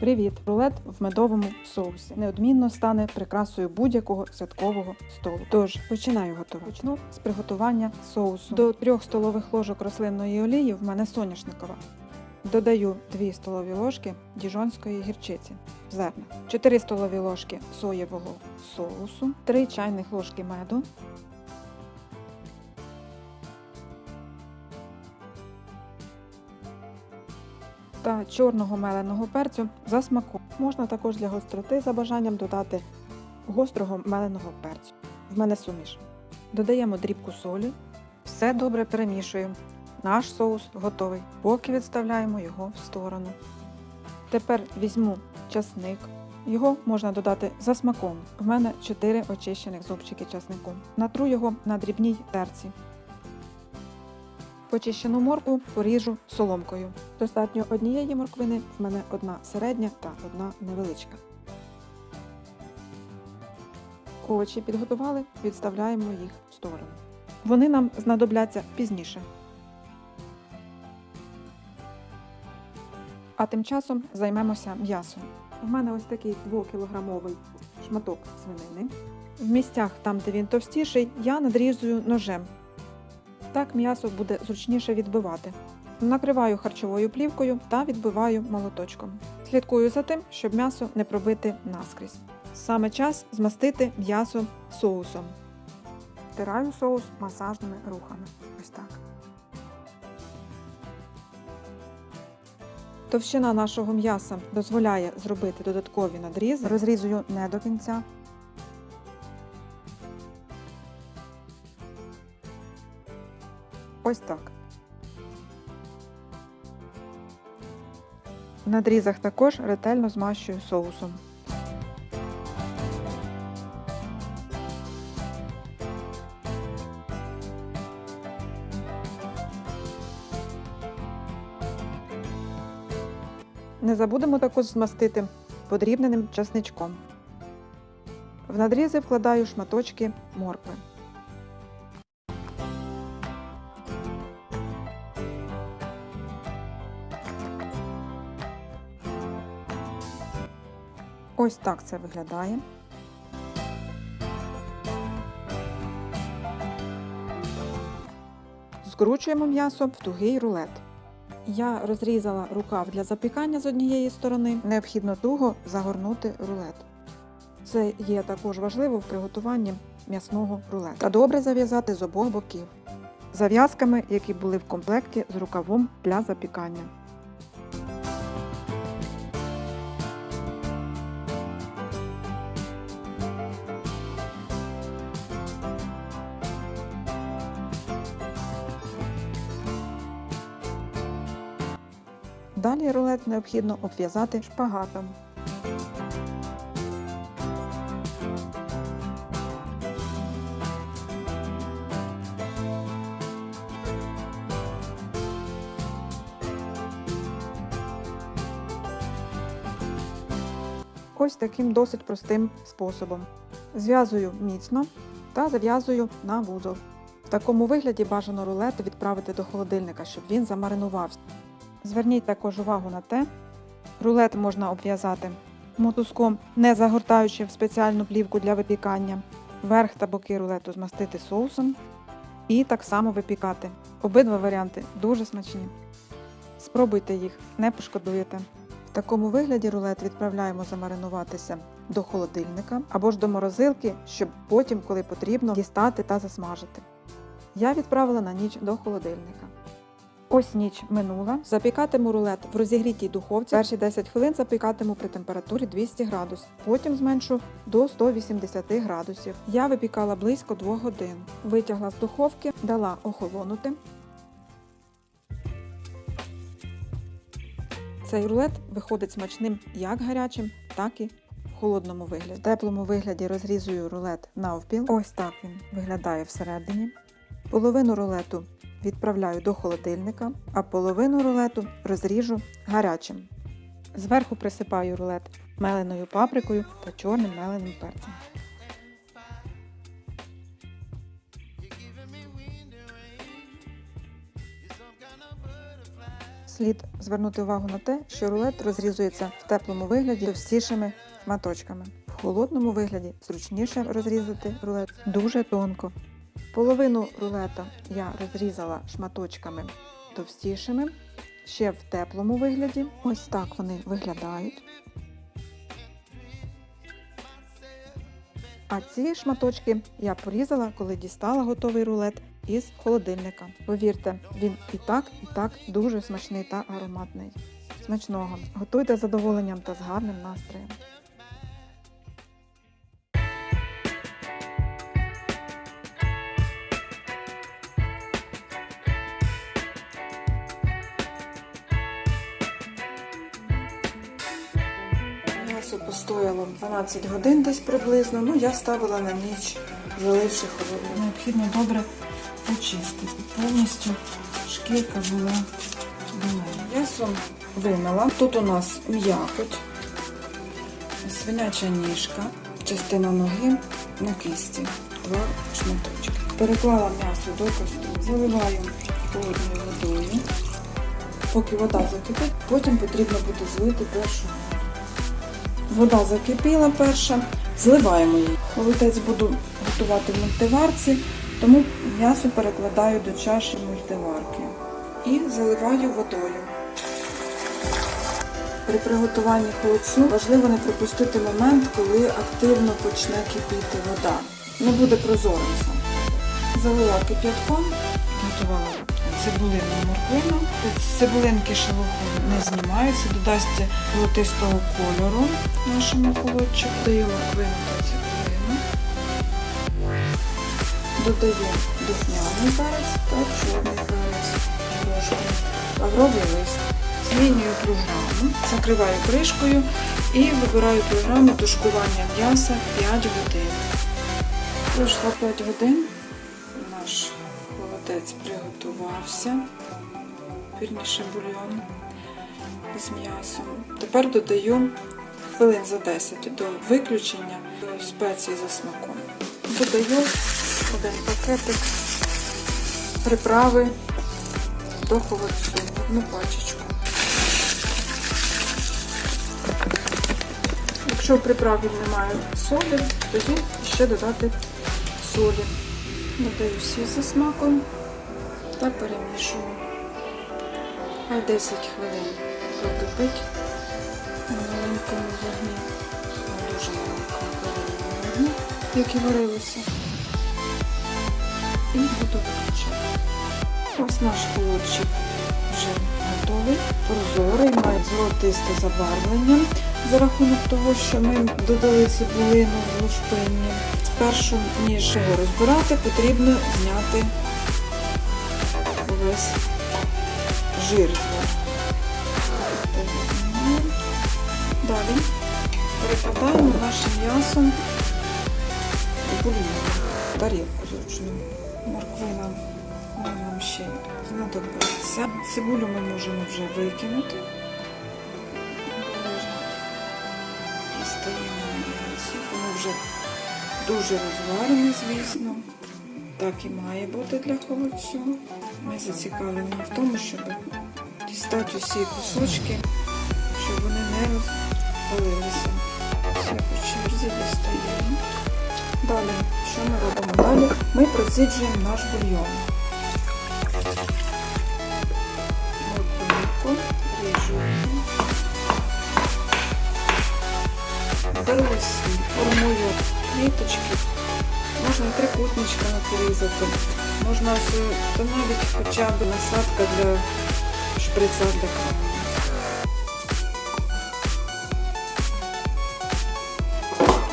Привіт! Рулет в медовому соусі неодмінно стане прикрасою будь-якого святкового столу. Тож починаю готувати. Почну з приготування соусу. До 3 столових ложок рослинної олії в мене соняшникова. Додаю 2 столові ложки діжонської гірчиці зерна, 4 столові ложки соєвого соусу, 3 чайних ложки меду, та чорного меленого перцю за смаком. Можна також для гостроти за бажанням додати гострого меленого перцю. В мене суміш. Додаємо дрібку солі, все добре перемішуємо. Наш соус готовий, поки відставляємо його в сторону. Тепер візьму часник. Його можна додати за смаком. В мене 4 очищених зубчики часнику. Натру його на дрібній терці. Почищену моркву поріжу соломкою. Достатньо однієї морквини, в мене одна середня та одна невеличка. Овочі підготували, відставляємо їх в сторону. Вони нам знадобляться пізніше. А тим часом займемося м'ясом. У мене ось такий 2-кілограмовий шматок свинини. В місцях, там, де він товстіший, я надрізую ножем. Так м'ясо буде зручніше відбивати. Накриваю харчовою плівкою та відбиваю молоточком. Слідкую за тим, щоб м'ясо не пробити наскрізь. Саме час змастити м'ясо соусом. Втираю соус масажними рухами. Ось так. Товщина нашого м'яса дозволяє зробити додаткові надрізи. Розрізую не до кінця. Ось так. В надрізах також ретельно змащую соусом. Не забудемо також змастити подрібненим часничком. В надрізи вкладаю шматочки моркви. Ось так це виглядає. Скручуємо м'ясо в тугий рулет. Я розрізала рукав для запікання з однієї сторони. Необхідно туго загорнути рулет. Це є також важливо в приготуванні м'ясного рулета. Та добре зав'язати з обох боків. Зав'язками, які були в комплекті з рукавом для запікання. Далі рулет необхідно обв'язати шпагатом. Ось таким досить простим способом. Зв'язую міцно та зав'язую на вузол. В такому вигляді бажано рулет відправити до холодильника, щоб він замаринувався. Зверніть також увагу на те, рулет можна обв'язати мотузком, не загортаючи в спеціальну плівку для випікання. Верх та боки рулету змастити соусом і так само випікати. Обидва варіанти дуже смачні. Спробуйте їх, не пошкодуєте. В такому вигляді рулет відправляємо замаринуватися до холодильника або ж до морозилки, щоб потім, коли потрібно, дістати та засмажити. Я відправила на ніч до холодильника. Ось ніч минула. Запікатиму рулет в розігрітій духовці. Перші 10 хвилин запікатиму при температурі 200 градусів. Потім зменшу до 180 градусів. Я випікала близько 2 годин. Витягла з духовки, дала охолонути. Цей рулет виходить смачним як гарячим, так і холодному вигляді. В теплому вигляді розрізую рулет навпіл. Ось так він виглядає всередині. Половину рулету відправляю до холодильника, а половину рулету розріжу гарячим. Зверху присипаю рулет меленою паприкою та чорним меленим перцем. Слід звернути увагу на те, що рулет розрізується в теплому вигляді товстішими шматочками. В холодному вигляді зручніше розрізати рулет дуже тонко. Половину рулета я розрізала шматочками товстішими, ще в теплому вигляді. Ось так вони виглядають. А ці шматочки я порізала, коли дістала готовий рулет із холодильника. Повірте, він і так, і так дуже смачний та ароматний. Смачного! Готуйте з задоволенням та з гарним настроєм. 12 годин десь приблизно, ну я ставила на ніч, заливши холодною. Необхідно добре почистити. Повністю шкірка була біла. М'ясо вимила. Тут у нас м'якоть, свиняча ніжка, частина ноги на кисті, два шматочки. Переклала м'ясо до каструлі, заливаю холодною водою. Поки вода закипить, потім потрібно буде злити першу Вода закипіла перша, зливаємо її. Холодець буду готувати в мультиварці, тому м'ясо перекладаю до чаші мультиварки і заливаю водою. При приготуванні холодцю важливо не пропустити момент, коли активно почне кипіти вода. Не буде прозорим. Залила кип'ятком, готувала цибулину морквину. Цибулинки шелуху не знімаються, додасть золотистого кольору нашому холодчику. Даю морквину та цибулину. Додаю духмяний перець та чорний перець. Лавровий лист. Змінюю програму, закриваю кришкою і вибираю програму тушкування м'яса 5 годин. Пройшло 5 годин. Холодець приготувався. Вірніше бульйон з м'ясом. Тепер додаю хвилин за 10 до виключення спеції за смаком. Додаю один пакетик приправи до холодцю, одну пачечку. Якщо в приправі немає солі, тоді ще додати солі. Додаю сіль за смаком та перемішую. Хай 10 хвилин прокипить на маленькому вогні, на дуже маленькому повільному вогні, як і варилося. І буду виключати. Ось наш холодчик вже готовий, прозорий, має золотисте забарвлення за рахунок того, що ми додали цибулину в лушпинні. Спершу, ніж його розбирати, потрібно зняти весь жир. Далі перекладаємо наше м'ясо в бульйон, тарілку зручну. Морквина нам ще знадобиться. Цибулю ми можемо вже викинути. М'ясо. Воно вже дуже розварене, звісно. Так і має бути для холодцю. Ми зацікавлені в тому, щоб дістати усі кусочки, щоб вони не розвалилися. Все по черзі дістаємо. Далі, що ми робимо? Далі ми проціджуємо наш бульйон. Морквинку ріжуємо. Беру сіль, формую квіточки. Можна трикутничками порізати. Можна то хоча б насадка для шприца для крові.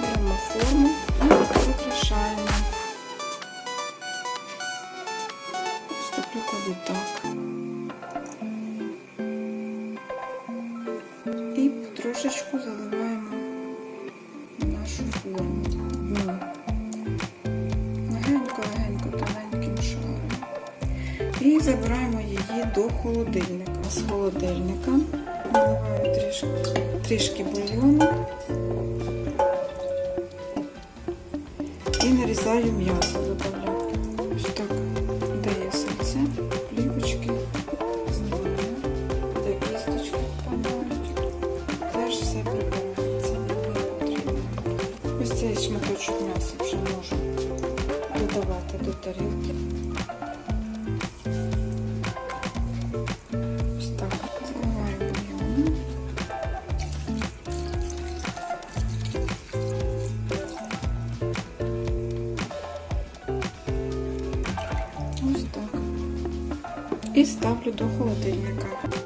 Беремо форму і прикрашаємо. Кладу так. І трошечку заливаємо нашу форму. забираємо її до холодильника. З холодильника наливаю трішки, трішки бульйону і нарізаю м'ясо додаю. Ось так дає серце, плівочки, знімаю, де кісточки впадають. Теж все прибирається, не потрібно. Ось цей шматочок м'яса вже можу додавати до тарілки. Ставлю до холодильника.